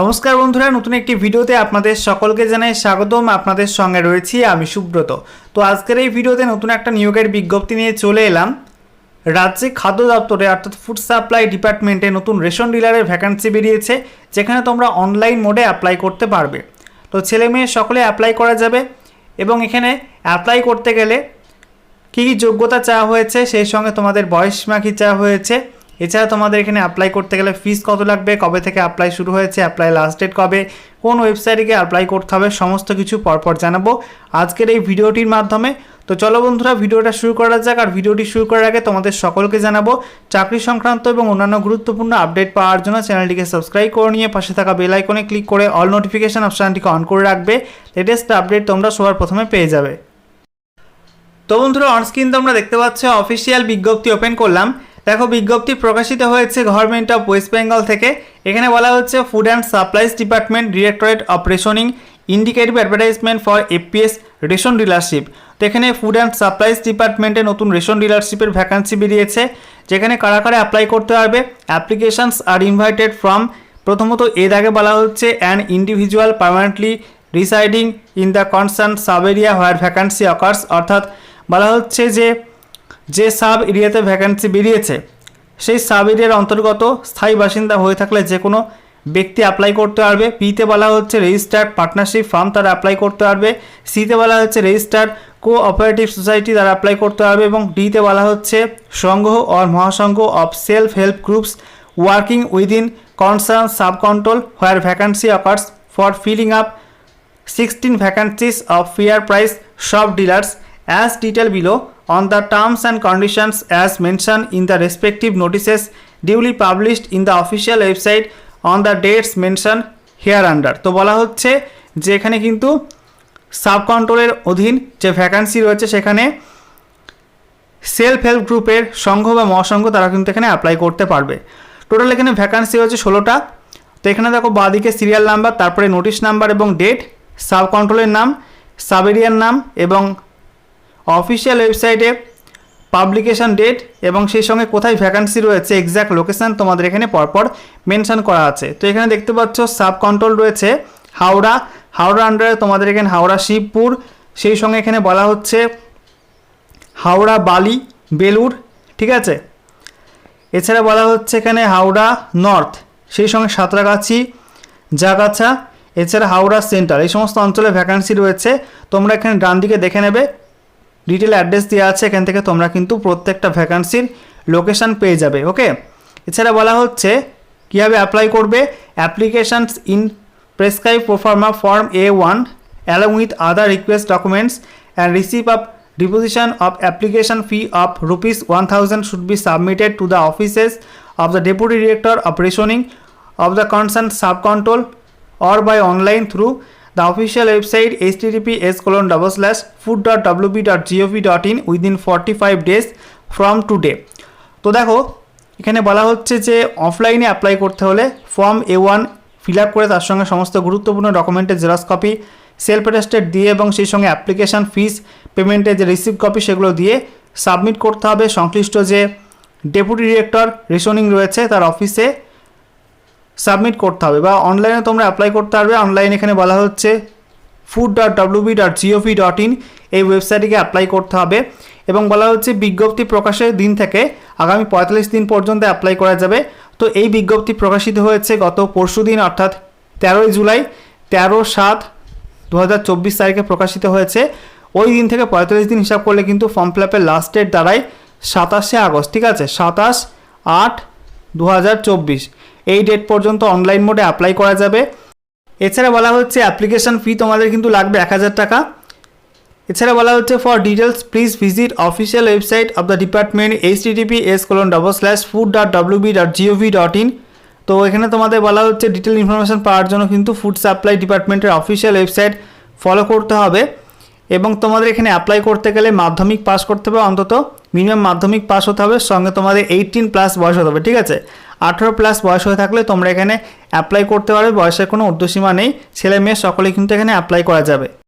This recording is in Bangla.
নমস্কার বন্ধুরা, নতুন একটি ভিডিওতে আপনাদের সকলকে জানাই স্বাগতম। আপনাদের সঙ্গে রয়েছি আমি সুব্রত। তো আজকের এই ভিডিওতে নতুন একটা নিয়োগের বিজ্ঞপ্তি নিয়ে চলে এলাম। রাজ্যে খাদ্য দপ্তরে, অর্থাৎ ফুড সাপ্লাই ডিপার্টমেন্টে নতুন রেশন ডিলারের ভ্যাকান্সি বেরিয়েছে, যেখানে তোমরা অনলাইন মোডে অ্যাপ্লাই করতে পারবে। তো ছেলে মেয়ে সকলে অ্যাপ্লাই করা যাবে এবং এখানে অ্যাপ্লাই করতে গেলে কী কী যোগ্যতা চাওয়া হয়েছে, সেই সঙ্গে তোমাদের বয়স কী চাওয়া হয়েছে এছাড়া তোমাদের এখানে অ্যাপ্লাই করতে গেলে ফিস কত লাগবে? কবে থেকে অ্যাপ্লাই শুরু হয়েছে? অ্যাপ্লাই লাস্ট ডেট কবে? কোন ওয়েবসাইটে গিয়ে অ্যাপ্লাই করতে হবে? সমস্ত কিছু পরপর জানাব আজকের এই ভিডিওটির মাধ্যমে। তো চলো বন্ধুরা, ভিডিওটা শুরু করা যাক। আর ভিডিওটি শুরু করার আগে তোমাদের সকলকে জানাব, চাকরি সংক্রান্ত এবং অন্যান্য গুরুত্বপূর্ণ আপডেট পাওয়ার জন্য চ্যানেলটিকে সাবস্ক্রাইব করে নিয়ে পাশে থাকা বেল আইকনে ক্লিক করে অল নোটিফিকেশন অপশানটিকে অন করে রাখবে। লেটেস্ট আপডেট তোমরা সবার প্রথমে পেয়ে যাবে। তো বন্ধুরা অনস্ক্রিন তোমরা দেখতে পাচ্ছ অফিসিয়াল বিজ্ঞপ্তি ওপেন করলাম। দেখো, বিজ্ঞপ্তি প্রকাশিত হয়েছে গভর্নমেন্ট অফ ওয়েস্ট বেঙ্গল থেকে। এখানে বলা হচ্ছে food and supplies department directorate of rationing indicative advertisement for APS ration dealership তো এখানে ফুড অ্যান্ড সাপ্লাইজ ডিপার্টমেন্টে নতুন রেশন ডিলারশিপের ভ্যাকান্সি বেরিয়েছে, যেখানে কারা কারা অ্যাপ্লাই করতে পারবে। অ্যাপ্লিকেশনস আর ইনভাইটেড ফ্রম প্রথমত এর আগে বলা হচ্ছে an individual permanently residing in the concern sub area where vacancy occurs অর্থাৎ বলা হচ্ছে যে যে সাব এরিয়াতে ভ্যাকান্সি বেরিয়েছে, সেই সাব এরিয়ার অন্তর্গত স্থায়ী বাসিন্দা হয়ে থাকলে যে কোনো ব্যক্তি অ্যাপ্লাই করতে পারবে। পিতে বলা হচ্ছে রেজিস্টার্ড পার্টনারশিপ ফার্ম তারা অ্যাপ্লাই করতে পারবে। সিতে বলা হচ্ছে রেজিস্টার্ড কো অপারেটিভ সোসাইটি তারা অ্যাপ্লাই করতে পারবে এবং ডিতে বলা হচ্ছে সংঘ or Mahasangh of self help groups working within concern sub control where vacancy occurs for filling up 16 vacancies of fair price shop dealers as detail below. On the terms and conditions as mentioned in the respective notices duly published in the official website on the dates mentioned hereunder তো বলা হচ্ছে যে এখানে কিন্তু সাব কন্ট্রোলের অধীন যে ভ্যাকান্সি রয়েছে সেখানে সেলফ হেল্প গ্রুপের সংঘ বা মহাসংঘ তারা কিন্তু এখানে অ্যাপ্লাই করতে পারবে। টোটাল এখানে ভ্যাকান্সি হচ্ছে ষোলোটা। তো এখানে দেখো বাদিকে সিরিয়াল নাম্বার তারপরে নোটিশ নাম্বার এবং ডেট সাব কন্ট্রোলের নাম সাব এরিয়ার নাম এবং অফিসিয়াল ওয়েবসাইটে পাবলিকেশন ডেট এবং সেই সঙ্গে কোথায় ভ্যাকান্সি রয়েছে এক্স্যাক্ট লোকেশান তোমাদের এখানে পরপর মেনশন করা আছে। তো এখানে দেখতে পাচ্ছ সাব কন্ট্রোল রয়েছে হাওড়া। হাওড়া আন্ডারে তোমাদের এখানে হাওড়া, শিবপুর, সেই সঙ্গে এখানে বলা হচ্ছে হাওড়া, বালি বেলুর ঠিক আছে? এছাড়া বলা হচ্ছে এখানে হাওড়া নর্থ সেই সঙ্গে সাঁতরাগাছি, জাগাছা, এছাড়া হাওড়া সেন্টার এই সমস্ত অঞ্চলে ভ্যাকান্সি রয়েছে। তোমরা এখানে ডান দিকে দেখে নেবে ডিটেল অ্যাড্রেস দেওয়া আছে, এখান থেকে তোমরা কিন্তু প্রত্যেকটা ভ্যাকান্সির লোকেশান পেয়ে যাবে ওকে এছাড়া বলা হচ্ছে, কীভাবে অ্যাপ্লাই করবে? Applications in prescribe proforma form A one along with other request documents and receive up deposition of application fee of rupees one thousand should be submitted to the offices of the deputy director of rationing of the concern sub control or by online through the official website https colon double slash food.wb.gov.in within 45 days from today. তো দেখো, এখানে বলা হচ্ছে যে অফলাইনে অ্যাপ্লাই করতে হলে form A one fill up করে তার সঙ্গে সমস্ত গুরুত্বপূর্ণ ডকুমেন্টের জেরক্স কপি সেলফ অ্যাটেস্টেড দিয়ে এবং সেই সঙ্গে অ্যাপ্লিকেশান ফিস পেমেন্টের যে রিসিপ্ট কপি সেগুলো দিয়ে সাবমিট করতে হবে। সংশ্লিষ্ট যে ডেপুটি ডিরেক্টর রেশনিং রয়েছে তার অফিসে সাবমিট করতে হবে বা অনলাইনে তোমরা অ্যাপ্লাই করতে পারবে। অনলাইন এখানে বলা হচ্ছে food dot WB dot GOV dot in এই ওয়েবসাইটটিকে অ্যাপ্লাই করতে হবে এবং বলা হচ্ছে বিজ্ঞপ্তি প্রকাশের দিন থেকে আগামী পঁয়তাল্লিশ দিন পর্যন্ত অ্যাপ্লাই করা যাবে। তো এই বিজ্ঞপ্তি প্রকাশিত হয়েছে গত পরশু দিন, অর্থাৎ তেরোই জুলাই, তেরো সাত দু তারিখে প্রকাশিত হয়েছে। ওই দিন থেকে পঁয়তাল্লিশ দিন হিসাব করলে কিন্তু ফর্ম ফিল আপের লাস্ট ডেট দাঁড়ায় সাতাশে আগস্ট, ঠিক আছে? সাতাশ আট দু হাজার চব্বিশ। এই ডেট পর্যন্ত অনলাইন মোডে অ্যাপ্লাই করা যাবে। এছাড়া বলা হচ্ছে অ্যাপ্লিকেশন ফি তোমাদের কিন্তু লাগবে এক হাজার টাকা। এছাড়া বলা হচ্ছে for details please visit official website of the department H TTP S colon double slash food dot WB dot GOV dot in তো এখানে তোমাদের বলা হচ্ছে ডিটেল ইনফরমেশন পাওয়ার জন্য কিন্তু ফুড সাপ্লাই ডিপার্টমেন্টের অফিসিয়াল ওয়েবসাইট ফলো করতে হবে। এবং তোমাদের এখানে অ্যাপ্লাই করতে গেলে মাধ্যমিক পাস করতে হবে, অন্তত মিনিমাম মাধ্যমিক পাস হতে হবে, সঙ্গে তোমাদের এইটিন প্লাস বয়স হতে হবে, ঠিক আছে? আঠেরো প্লাস বয়স হয়ে থাকলে তোমরা এখানে অ্যাপ্লাই করতে পারবে, বয়সের কোনো ঊর্ধ্বসীমা নেই, ছেলে মেয়ে সকলে কিন্তু এখানে অ্যাপ্লাই করা যাবে।